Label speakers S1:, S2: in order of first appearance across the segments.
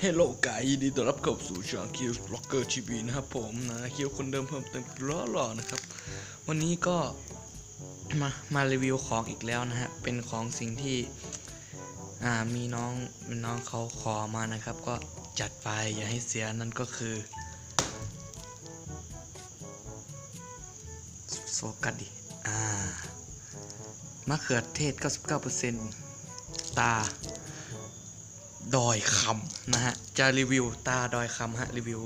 S1: เฮลโลกายยินดีต้อนรับเข้าสู่ช่องคิวล็อกเกอร์ทีวีนะครับผมนะคิวคนเดิมเพิ่มเติมล้อหล่อๆนะครับ วันนี้ก็มามารีวิวของอีกแล้วนะฮะ เป็นของสิ่งที่อ่ามีน้องน้องเขาขอมานะครับ ก็จัดไปอย่าให้เสียนั่นก็คือโฟกัสดิอ่ามะเขือเทศ 99%ตา ดอยคำนะฮะ จะรีวิวตาดอยคำฮะ รีวิว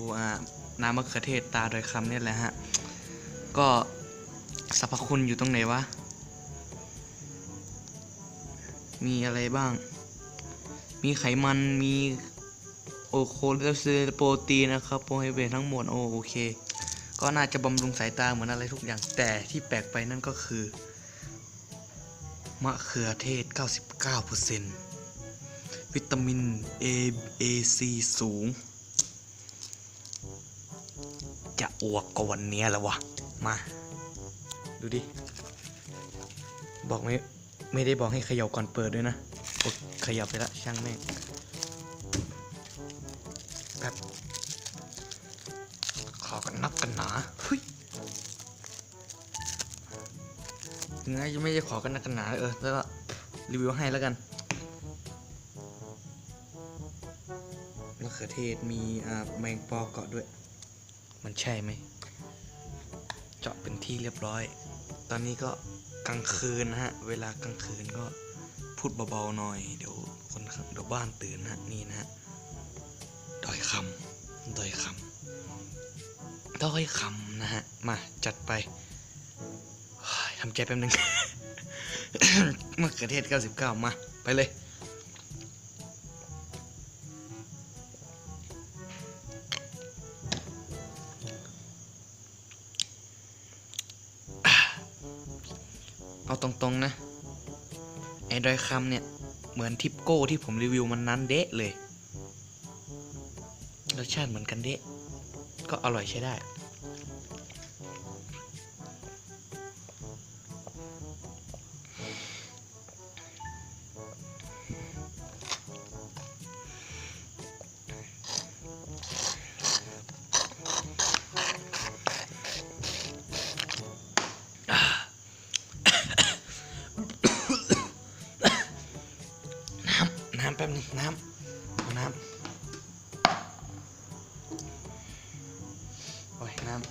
S1: น้ำมะเขือเทศตาดอยคำเนี่ยแหละฮะ ก็สรรพคุณอยู่ตรงไหนวะ มีอะไรบ้าง มีไขมัน มีโอโคเลสเตอรอลโปรตีนนะครับ โปรไฮเดรตทั้งหมด โอโอเค ก็น่าจะบำรุงสายตาเหมือนอะไรทุกอย่าง แต่ที่แปลกไปนั่นก็คือ มะเขือเทศ 99% วิตามิน A A C สูง จะอวกกว่าวันเนี้ยแล้ววะ มา ดูดิ บอกไม่ ไม่ได้บอกให้เขย่าก่อนเปิดด้วยนะกดขยับไปละช่างแม่งแบบขอกันนักกันหนาเฮ้ยยังไงจะไม่ได้ขอกันนักกันหนาเออแล้วก็รีวิวให้แล้วกัน มะเขือเทศมีอ่าแมงปอเกาะด้วย มันใช่ไหมเจาะเป็นที่เรียบร้อย ตอนนี้ก็กลางคืนนะฮะ เวลากลางคืนก็พูดเบาๆหน่อย เดี๋ยวคนเดี๋ยวบ้านตื่นนะนี่นะฮะดอยคำดอยคำดอยคำนะฮะ มาจัดไปทำใจแป๊บนึงมะเขือเทศ 99 มา ไปเลย เอาตรงๆนะ ไอ้ดอยคำเนี่ย เหมือนทิปโก้ที่ผมรีวิวมันนั้นเดะเลย รสชาติเหมือนกันเดะ ก็อร่อยใช้ได้ำน้ำแป๊บนึงน้ำน้ำโอ้ยน้ำ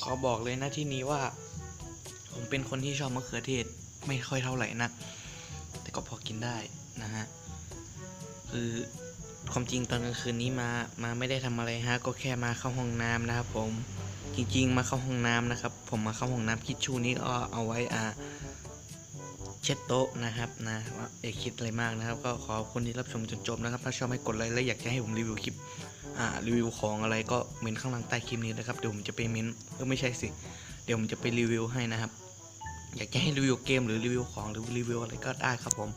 S1: ขอบอกเลยนะที่นี้ว่า ผมเป็นคนที่ชอบมะเขือเทศไม่ค่อยเท่าไหร่นัก แต่ก็พอกินได้นะฮะคือความจริงตอนกลางคืนนี้มามาไม่ได้ทำอะไรฮะก็แค่มาเข้าห้องน้ำนะครับผม จริงๆ มาเข้าห้องน้ำนะครับ ผมมาเข้าห้องน้ำคิดชูนี้ก็เอาไว้อ่าเช็ดโต๊ะนะครับนะว่าอย่คิดอะไรมากนะครับ ก็ขอบคุณที่รับชมจนจบนะครับ ถ้าชอบให้กดไลค์และอยากจะให้ผมรีวิวคลิปอ่ารีวิวของอะไรก็เมนข้างล่างใต้คลิปนี้นะครับเดี๋ยวผมจะไปเมนเออไม่ใช่สิ เดี๋ยวผมจะไปรีวิวให้นะครับ อยากจะให้รีวิวเกมหรือรีวิวของหรือรีวิวอะไรก็ได้ครับผม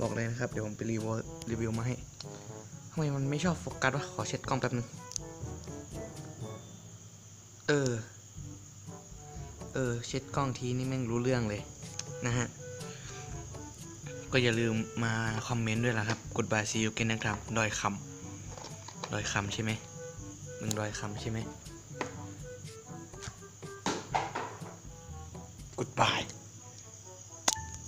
S1: บอกเลยนะครับเดี๋ยวผมไปรีวิวรีวิวมาให้ทำไมมันไม่ชอบโฟกัสวะขอเช็ดกล้องแป๊บนึง เออ เออ เช็ดกล้องทีนี่แม่งรู้เรื่องเลยนะฮะ ก็อย่าลืมมาคอมเมนต์ด้วยล่ะครับ กดบายซีอูเกนนะครับ ดอยคำดอยคำใช่ไหมมึงดอยคำใช่ไหมกดบาย